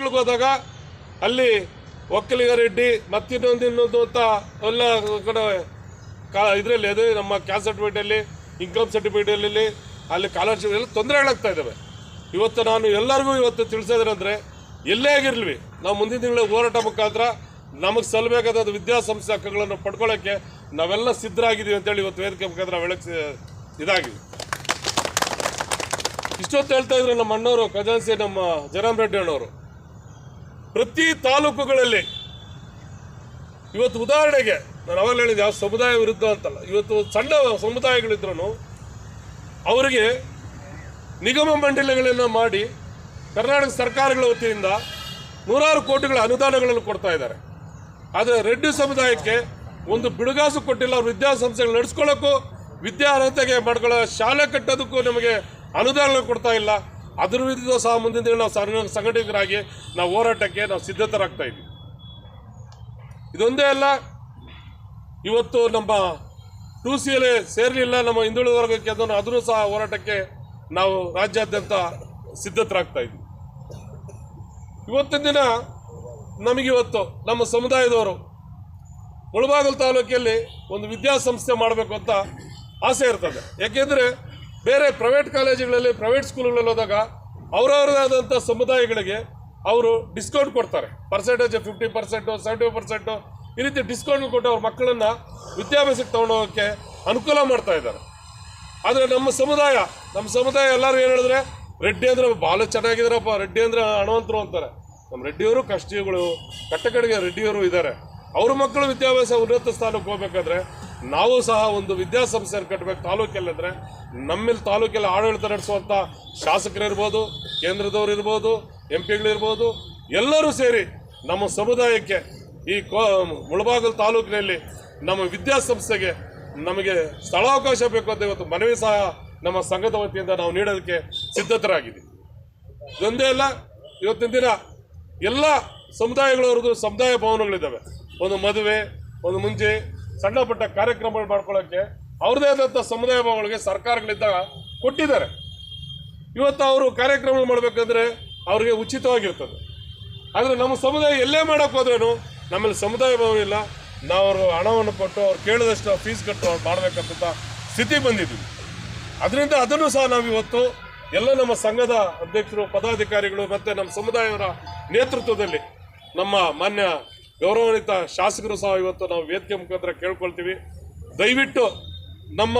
ಹೋದಾಗ ಅಲ್ಲಿ ಒಕ್ಕಲಿಗ ರೆಡ್ಡಿ ಮತ್ತಿನ್ನೊಂದು ಇನ್ನೊಂದು ಅಂತ ಎಲ್ಲ ಕಡೆ ಇದರಲ್ಲಿ ಅದೇ ನಮ್ಮ ಕ್ಯಾಸ್ಟ್ ಸರ್ಟಿಫಿಕೇಟಲ್ಲಿ, ಇನ್ಕಮ್ ಸರ್ಟಿಫಿಕೇಟಲ್ಲಿ, ಅಲ್ಲಿ ಸ್ಕಾಲರ್ಶಿಪ್ ಎಲ್ಲ ತೊಂದರೆಗಳಾಗ್ತಾ ಇದ್ದಾವೆ ಇವತ್ತು ನಾನು ಎಲ್ಲರಿಗೂ ಇವತ್ತು ತಿಳಿಸೋದ್ರಂದರೆ ಎಲ್ಲೇ ಆಗಿರಲಿ, ನಾವು ಮುಂದಿನ ತಿಂಗಳು ಹೋರಾಟ ಮುಖಾಂತರ ನಮಗೆ ಸಲ್ಲಬೇಕಾದ ವಿದ್ಯಾಸಂಸ್ಥೆ ಹಕ್ಕುಗಳನ್ನು ಪಡ್ಕೊಳ್ಳೋಕ್ಕೆ ನಾವೆಲ್ಲ ಸಿದ್ಧರಾಗಿದ್ದೀವಿ ಅಂತೇಳಿ ಇವತ್ತು ವೇದಿಕೆ ಮುಖಾಂತರ ಬೆಳಗ್ಸಿ ಇದಾಗಿದೆ. ಇಷ್ಟೊತ್ತು ಹೇಳ್ತಾ ಇದ್ರು ನಮ್ಮ ಅಣ್ಣವರು ಖಜಾನ್ಸಿ ನಮ್ಮ ಜಯರಾಮ್ ರೆಡ್ಡಿ ಅಣ್ಣವರು. ಪ್ರತಿ ತಾಲೂಕುಗಳಲ್ಲಿ. ಇವತ್ತು ಉದಾಹರಣೆಗೆ, ನಾನು ಅವಾಗ ಹೇಳಿದ್ದೆ ಯಾವ ಸಮುದಾಯ ವಿರುದ್ಧ ಅಂತಲ್ಲ, ಇವತ್ತು ಸಣ್ಣ ಸಮುದಾಯಗಳಿದ್ರು ಅವರಿಗೆ ನಿಗಮ ಮಂಡಳಿಗಳನ್ನು ಮಾಡಿ ಕರ್ನಾಟಕ ಸರ್ಕಾರಗಳ ವತಿಯಿಂದ ನೂರಾರು ಕೋಟಿಗಳ ಅನುದಾನಗಳನ್ನು ಕೊಡ್ತಾ ಇದ್ದಾರೆ. ಆದರೆ ರೆಡ್ಡಿ ಸಮುದಾಯಕ್ಕೆ ಒಂದು ಬಿಡುಗಾಸು ಕೊಟ್ಟಿಲ್ಲ, ಅವ್ರ ವಿದ್ಯಾಸಂಸ್ಥೆಗಳು ನಡೆಸ್ಕೊಳ್ಳೋಕ್ಕೂ, ವಿದ್ಯಾರ್ಹತೆಗೆ ಮಾಡ್ಕೊಳ್ಳೋ ಶಾಲೆ ಕಟ್ಟೋದಕ್ಕೂ ನಮಗೆ ಅನುದಾನಗಳು ಕೊಡ್ತಾ ಇಲ್ಲ. ಅದ್ರ ವಿರುದ್ಧ ಸಹ ಮುಂದಿನ ದಿನ ನಾವು ಸಂಘ- ಸಂಘಟಿತರಾಗಿ ನಾವು ಹೋರಾಟಕ್ಕೆ ನಾವು ಸಿದ್ಧತರಾಗ್ತಾ ಇದ್ವಿ ಇದೊಂದೇ ಅಲ್ಲ, ಇವತ್ತು ನಮ್ಮ ಟು ಸಿ ಸೇರಲಿಲ್ಲ, ನಮ್ಮ ಹಿಂದುಳಿದ ವರ್ಗಕ್ಕೆ ಅದನ್ನು ಅದನ್ನು ಸಹ ಹೋರಾಟಕ್ಕೆ ನಾವು ರಾಜ್ಯಾದ್ಯಂತ ಸಿದ್ಧತರಾಗ್ತಾ ಇದ್ವಿ ಇವತ್ತಿನ ದಿನ ನಮಗಿವತ್ತು ನಮ್ಮ ಸಮುದಾಯದವರು ಮುಳಬಾಗಲು ತಾಲೂಕಿನಲ್ಲಿ ಒಂದು ವಿದ್ಯಾಸಂಸ್ಥೆ ಮಾಡಬೇಕು ಅಂತ ಆಸೆ ಇರ್ತದೆ. ಯಾಕೆಂದರೆ ಬೇರೆ ಪ್ರೈವೇಟ್ ಕಾಲೇಜುಗಳಲ್ಲಿ ಪ್ರೈವೇಟ್ ಸ್ಕೂಲ್ಗಳಲ್ಲಿ ಹೋದಾಗ ಅವರವರದಾದಂಥ ಸಮುದಾಯಗಳಿಗೆ ಅವರು ಡಿಸ್ಕೌಂಟ್ ಕೊಡ್ತಾರೆ. Percentage fifty percent seventy percent ಈ ರೀತಿ ಡಿಸ್ಕೌಂಟ್ ಕೊಟ್ಟು ಅವ್ರ ಮಕ್ಕಳನ್ನು ವಿದ್ಯಾಭ್ಯಾಸಕ್ಕೆ ತೊಗೊಂಡೋಗೋಕ್ಕೆ ಅನುಕೂಲ ಮಾಡ್ತಾ ಇದ್ದಾರೆ. ಆದರೆ ನಮ್ಮ ಸಮುದಾಯ ನಮ್ಮ ಸಮುದಾಯ ಎಲ್ಲರೂ ಏನು ಹೇಳಿದ್ರೆ, ರೆಡ್ಡಿ ಅಂದ್ರೆ ಭಾಳ ಚೆನ್ನಾಗಿದ್ದಾರಪ್ಪ, ರೆಡ್ಡಿ ಅಂದ್ರೆ ಹಣವಂತರು ಅಂತಾರೆ. ನಮ್ಮ ರೆಡ್ಡಿಯವರು ಕಷ್ಟಗಳು, ಕಟ್ಟಕಡೆಗೆ ರೆಡ್ಡಿಯವರು ಇದ್ದಾರೆ. ಅವ್ರ ಮಕ್ಕಳು ವಿದ್ಯಾಭ್ಯಾಸ ಉನ್ನತ ಸ್ಥಾನಕ್ಕೆ ಹೋಗ್ಬೇಕಾದ್ರೆ ನಾವು ಸಹ ಒಂದು ವಿದ್ಯಾಸಂಸ್ಥೆಯನ್ನು ಕಟ್ಟಬೇಕು. ತಾಲೂಕಲ್ಲಂದ್ರೆ ನಮ್ಮಲ್ಲಿ ತಾಲೂಕಲ್ಲಿ ಆಡಳಿತ ನಡೆಸುವಂಥ ಶಾಸಕರಿರ್ಬೋದು ಕೇಂದ್ರದವ್ರು ಇರ್ಬೋದು ಎಂ ಪಿಗಳಿರ್ಬೋದು ಎಲ್ಲರೂ ಸೇರಿ ನಮ್ಮ ಸಮುದಾಯಕ್ಕೆ ಈ ಕೋ, ಮುಳಬಾಗಲ್ ತಾಲೂಕಿನಲ್ಲಿ ನಮ್ಮ ವಿದ್ಯಾಸಂಸ್ಥೆಗೆ ನಮಗೆ ಸ್ಥಳಾವಕಾಶ ಬೇಕು ಅಂತ ಇವತ್ತು ಮನವಿ ಸಹ ನಮ್ಮ ಸಂಘದ ವತಿಯಿಂದ ನಾವು ನೀಡೋದಕ್ಕೆ ಸಿದ್ಧತರಾಗಿದ್ದೀವಿ. ಇದೊಂದೇ ಅಲ್ಲ, ಇವತ್ತಿನ ದಿನ ಎಲ್ಲ ಸಮುದಾಯಗಳವ್ರದ್ದು ಸಮುದಾಯ ಭವನಗಳಿದ್ದಾವೆ. ಒಂದು ಮದುವೆ, ಒಂದು ಮುಂಚೆ ಸಣ್ಣ ಪುಟ್ಟ ಕಾರ್ಯಕ್ರಮಗಳು ಮಾಡ್ಕೊಳ್ಳೋಕ್ಕೆ ಅವ್ರದೇ ಆದಂಥ ಸಮುದಾಯ ಭಾವಗಳಿಗೆ ಸರ್ಕಾರಗಳಿಂದ ಕೊಟ್ಟಿದ್ದಾರೆ. ಇವತ್ತು ಅವರು ಕಾರ್ಯಕ್ರಮಗಳು ಮಾಡಬೇಕಂದ್ರೆ ಅವ್ರಿಗೆ ಉಚಿತವಾಗಿರ್ತದೆ. ಆದರೆ ನಮ್ಮ ಸಮುದಾಯ ಎಲ್ಲೇ ಮಾಡೋಕೆ ಹೋದ್ರೇನು ನಮ್ಮಲ್ಲಿ ಸಮುದಾಯ ಭಾವ ಇಲ್ಲ. ನಾವು ಅವರು ಹಣವನ್ನು ಕೊಟ್ಟು ಅವ್ರು ಕೇಳಿದಷ್ಟು ಫೀಸ್ ಕಟ್ಟು ಅವ್ರು ಮಾಡಬೇಕಂತ ಸ್ಥಿತಿ ಬಂದಿದ್ದೀವಿ. ಅದರಿಂದ ಅದನ್ನು ಸಹ ನಾವು ಇವತ್ತು ಎಲ್ಲ ನಮ್ಮ ಸಂಘದ ಅಧ್ಯಕ್ಷರು, ಪದಾಧಿಕಾರಿಗಳು ಮತ್ತು ನಮ್ಮ ಸಮುದಾಯವರ ನೇತೃತ್ವದಲ್ಲಿ ನಮ್ಮ ಮಾನ್ಯ ಗೌರವಾನ್ವಿತ ಶಾಸಕರು ಸಹ ಇವತ್ತು ನಾವು ವೇದಿಕೆ ಮುಖಾಂತರ ಕೇಳ್ಕೊಳ್ತೀವಿ. ದಯವಿಟ್ಟು ನಮ್ಮ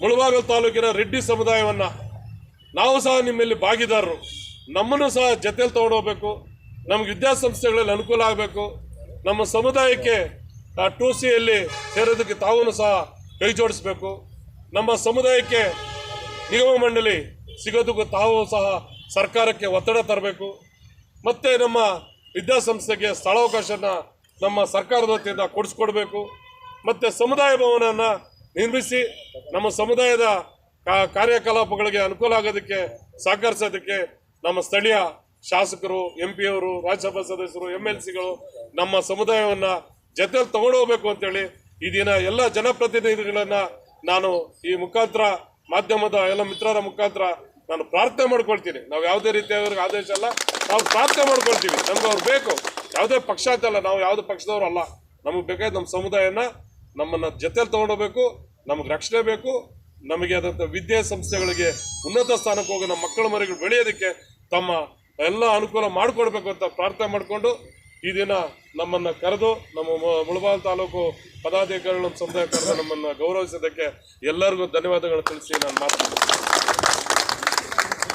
ಮುಳಬಾಗಲ್ ತಾಲೂಕಿನ ರೆಡ್ಡಿ ಸಮುದಾಯವನ್ನು ನಾವು ಸಹ ನಿಮ್ಮಲ್ಲಿ ಭಾಗಿದಾರರು. ನಮ್ಮನ್ನು ಸಹ ಜೊತೆಲಿ ತಗೊಂಡೋಗ್ಬೇಕು. ನಮ್ಗೆ ವಿದ್ಯಾಸಂಸ್ಥೆಗಳಲ್ಲಿ ಅನುಕೂಲ ಆಗಬೇಕು. ನಮ್ಮ ಸಮುದಾಯಕ್ಕೆ ಟು ಸಿಯಲ್ಲಿ ಸೇರೋದಕ್ಕೆ ತಾವು ಸಹ ಕೈ ಜೋಡಿಸ್ಬೇಕು. ನಮ್ಮ ಸಮುದಾಯಕ್ಕೆ ನಿಗಮ ಮಂಡಳಿ ಸಿಗೋದಕ್ಕೂ ತಾವು ಸಹ ಸರ್ಕಾರಕ್ಕೆ ಒತ್ತಡ ತರಬೇಕು. ಮತ್ತು ನಮ್ಮ ವಿದ್ಯಾಸಂಸ್ಥೆಗೆ ಸ್ಥಳಾವಕಾಶನ ನಮ್ಮ ಸರ್ಕಾರದ ವತಿಯಿಂದ ಕೊಡಿಸ್ಕೊಡ್ಬೇಕು. ಮತ್ತು ಸಮುದಾಯ ಭವನನ್ನು ನಿರ್ಮಿಸಿ ನಮ್ಮ ಸಮುದಾಯದ ಕಾರ್ಯಕಲಾಪಗಳಿಗೆ ಅನುಕೂಲ ಆಗೋದಕ್ಕೆ ಸಹಕರಿಸೋದಕ್ಕೆ ನಮ್ಮ ಸ್ಥಳೀಯ ಶಾಸಕರು ಎಂ ಪಿಯವರು ರಾಜ್ಯಸಭಾ ಸದಸ್ಯರು ಎಂ ಎಲ್ ಸಿಗಳು ನಮ್ಮ ಸಮುದಾಯವನ್ನು ಜೊತೆಲಿ ತಗೊಂಡೋಗ್ಬೇಕು ಅಂತೇಳಿ ಈ ದಿನ ಎಲ್ಲ ಜನಪ್ರತಿನಿಧಿಗಳನ್ನ ನಾನು ಈ ಮುಖಾಂತರ ಮಾಧ್ಯಮದ ಎಲ್ಲ ಮಿತ್ರರ ಮುಖಾಂತರ ನಾನು ಪ್ರಾರ್ಥನೆ ಮಾಡ್ಕೊಳ್ತೀನಿ. ನಾವು ಯಾವುದೇ ರೀತಿಯಾದವ್ರಿಗೆ ಆದೇಶ ಅಲ್ಲ, ನಾವು ಪ್ರಾರ್ಥನೆ ಮಾಡ್ಕೊಳ್ತೀವಿ. ನಮ್ಗೆ ಅವ್ರು ಬೇಕು. ಯಾವುದೇ ಪಕ್ಷ ಅಂತಲ್ಲ ನಾವು ಯಾವುದೇ ಪಕ್ಷದವರು ಅಲ್ಲ. ನಮಗೆ ಬೇಕಾದ ನಮ್ಮ ಸಮುದಾಯನ ನಮ್ಮನ್ನ ಜೊತೆಲಿ ತಗೊಂಡೋಗ್ಬೇಕು, ನಮಗೆ ರಕ್ಷಣೆ ಬೇಕು, ನಮಗೆ ಆದಂಥ ವಿದ್ಯಾಸಂಸ್ಥೆಗಳಿಗೆ ಉನ್ನತ ಸ್ಥಾನಕ್ಕೆ ಹೋಗಿ ನಮ್ಮ ಮಕ್ಕಳ ಮರಿಗಳು ಬೆಳೆಯೋದಕ್ಕೆ ತಮ್ಮ ಎಲ್ಲ ಅನುಕೂಲ ಮಾಡಿಕೊಡ್ಬೇಕು ಅಂತ ಪ್ರಾರ್ಥನೆ ಮಾಡಿಕೊಂಡು ಈ ದಿನ ನಮ್ಮನ್ನ ಕರೆದು ನಮ್ಮ ಮುಳಬಾಲ್ ತಾಲೂಕು ಪದಾಧಿಕಾರಿಗಳು ನಮ್ಮ ಸಮುದಾಯ ಕರೆದು ನಮ್ಮನ್ನು ಗೌರವಿಸೋದಕ್ಕೆ ಎಲ್ಲರಿಗೂ ಧನ್ಯವಾದಗಳು ತಿಳಿಸಿ ನಾನು ಮಾತಾಡ್ತೀನಿ